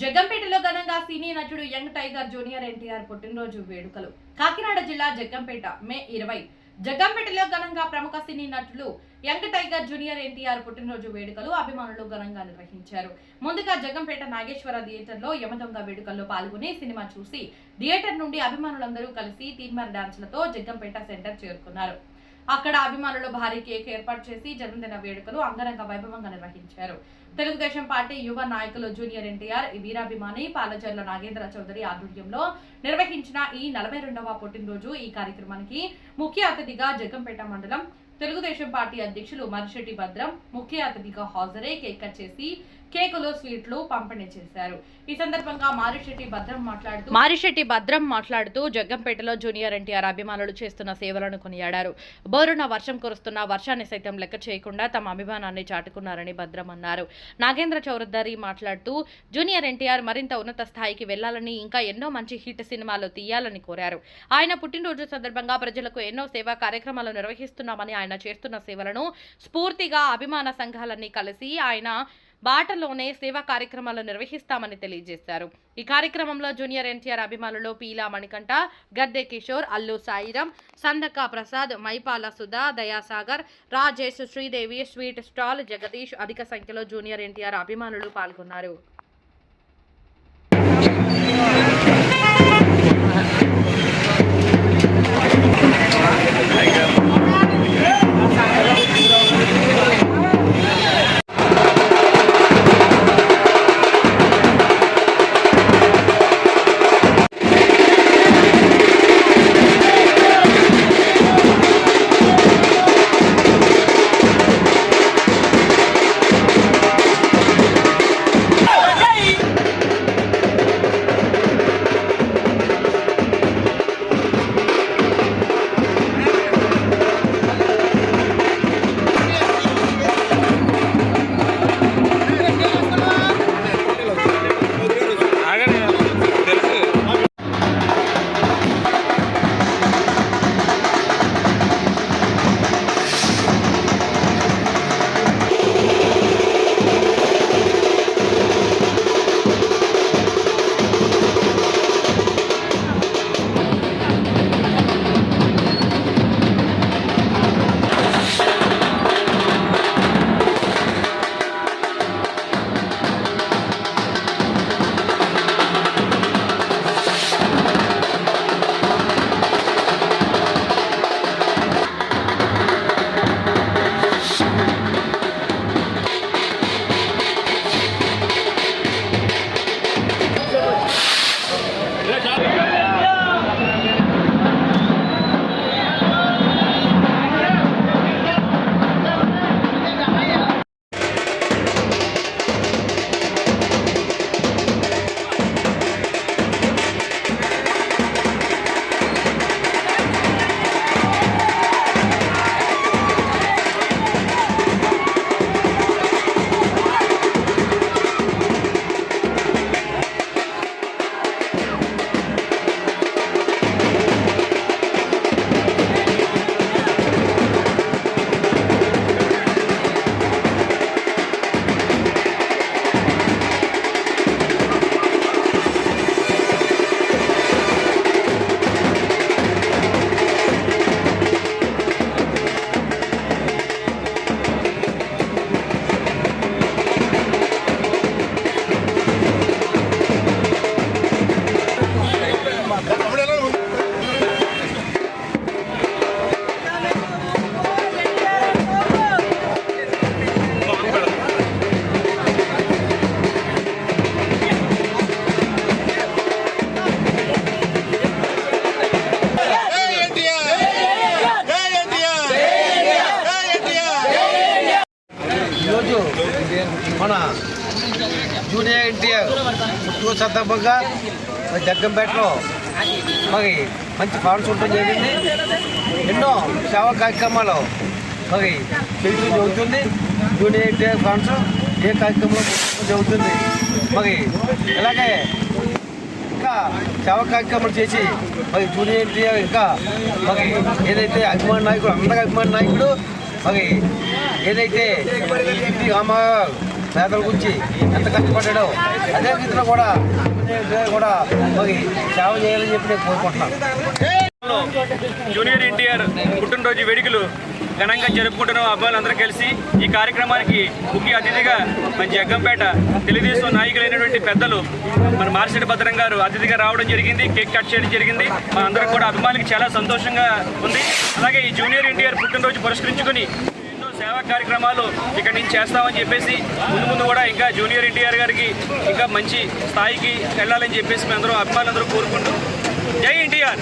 జగ్గంపేటలో ఘనంగా సినీ నటుడు young tiger junior NTR పుట్టినరోజు వేడుకలు. కాకినాడ జిల్లా జగ్గంపేట మే ఇరవై. జగ్గంపేటలో ఘనంగా ప్రముఖ సినీ నటులు యంగ్ టైగర్ జూనియర్ ఎన్టీఆర్ పుట్టినరోజు వేడుకలు అభిమానులు ఘనంగా నిర్వహించారు. ముందుగా జగ్గంపేట నాగేశ్వర థియేటర్లో యమదొంగ వేడుకల్లో పాల్గొని సినిమా చూసి థియేటర్ నుండి అభిమానులందరూ కలిసి తీన్మార్ డాన్సులతో జగ్గంపేట సెంటర్ చేరుకున్నారు. అక్కడ అభిమానులు భారీ కేక్ ఏర్పాటు చేసి జన్మదిన వేడుకలు అంగరంగ వైభవంగా నిర్వహించారు. తెలుగుదేశం పార్టీ యువ నాయకులు జూనియర్ ఎన్టీఆర్ వీరాభిమాని పాలచర్ల నాగేంద్ర చౌదరి ఆధ్వర్యంలో నిర్వహించిన ఈ నలభై రెండవ పుట్టినరోజు ఈ కార్యక్రమానికి ముఖ్య అతిథిగా జగ్గంపేట మండలం తెలుగుదేశం పార్టీ అధ్యక్షులు మరిశెట్టి భద్రం ముఖ్య అతిథిగా హాజరై కేక్ కట్ చేసి కేకులు స్వీట్లు పంపిణీ చేశారు. ఈ సందర్భంగా మారిశెట్టి భద్రం మాట్లాడుతూ మారిశెట్టి భద్రం మాట్లాడుతూ జగ్గంపేటలో జూనియర్ ఎన్టీఆర్ అభిమానులు చేస్తున్న సేవలను కొనియాడారు. బోరున వర్షం కురుస్తున్న వర్షాన్ని సైతం లెక్క చేయకుండా తమ అభిమానాన్ని చాటుకున్నారని భద్రం అన్నారు. నాగేంద్ర చౌరద్దరి మాట్లాడుతూ జూనియర్ ఎన్టీఆర్ మరింత ఉన్నత స్థాయికి వెళ్ళాలని ఇంకా ఎన్నో మంచి హిట్ సినిమాలు తీయాలని కోరారు. ఆయన పుట్టినరోజు సందర్భంగా ప్రజలకు ఎన్నో సేవా కార్యక్రమాలు నిర్వహిస్తున్నామని ఆయన ఆయన చేస్తున్న సేవలను స్ఫూర్తిగా అభిమాన సంఘాలన్నీ కలిసి ఆయన బాటలోనే సేవా కార్యక్రమాలు నిర్వహిస్తామని తెలియజేశారు. ఈ కార్యక్రమంలో జూనియర్ ఎన్టీఆర్ అభిమానులు పీలా మణికంఠ గద్దె కిషోర్ అల్లు సాయిరం సందక ప్రసాద్ మైపాల సుధా దయాసాగర్ రాజేష్ శ్రీదేవి స్వీట్ స్టాల్ జగదీష్ అధిక సంఖ్యలో జూనియర్ ఎన్టీఆర్ అభిమానులు పాల్గొన్నారు. మన జూనియర్ ఎన్టీఆర్ పుట్టిన సందర్భంగా మరి జగ్గంపేటలో మరి మంచి ఫండ్స్ ఉండడం జరిగింది. ఎన్నో సేవా కార్యక్రమాలు మరి చేయడం జరుగుతుంది. జూనియర్ ఎన్టీఆర్ ఫండ్స్ ఏ కార్యక్రమంలో జరుగుతుంది. మరి ఇలాగే ఇంకా సేవా కార్యక్రమాలు చేసి మరి జూనియర్ ఎన్టీఆర్ ఇంకా మరి ఏదైతే అభిమాన నాయకుడు అందరి అభిమాన నాయకుడు మరి ఏదైతే రామారావు పేదల గురించి ఎంత కష్టపడ్డాడో అదే రీతిలో కూడా కూడా మరి సేవ చేయాలని చెప్పి నేను కోరుకుంటున్నాను. జూనియర్ ఎన్టీఆర్ పుట్టినరోజు వేడుకలు ఘనంగా జరుపుకుంటున్న అబ్బాయిలందరూ కలిసి ఈ కార్యక్రమానికి ముఖ్య అతిథిగా మన జగ్గంపేట తెలుగుదేశం నాయకులైనటువంటి పెద్దలు మన మార్సిడి భద్రం గారు అతిథిగా రావడం జరిగింది కేక్ కట్ చేయడం జరిగింది. మా అందరం కూడా అభిమానికి చాలా సంతోషంగా ఉంది. అలాగే ఈ జూనియర్ ఎన్టీఆర్ పుట్టినరోజు పురస్కరించుకుని సేవా కార్యక్రమాలు ఇక్కడ నుంచి చేస్తామని చెప్పేసి ముందు ముందు కూడా ఇంకా జూనియర్ ఎన్టీఆర్ గారికి ఇంకా మంచి స్థాయికి వెళ్ళాలని చెప్పేసి మేము అభిమానులందరూ కోరుకుంటూ. జై ఎన్టీఆర్!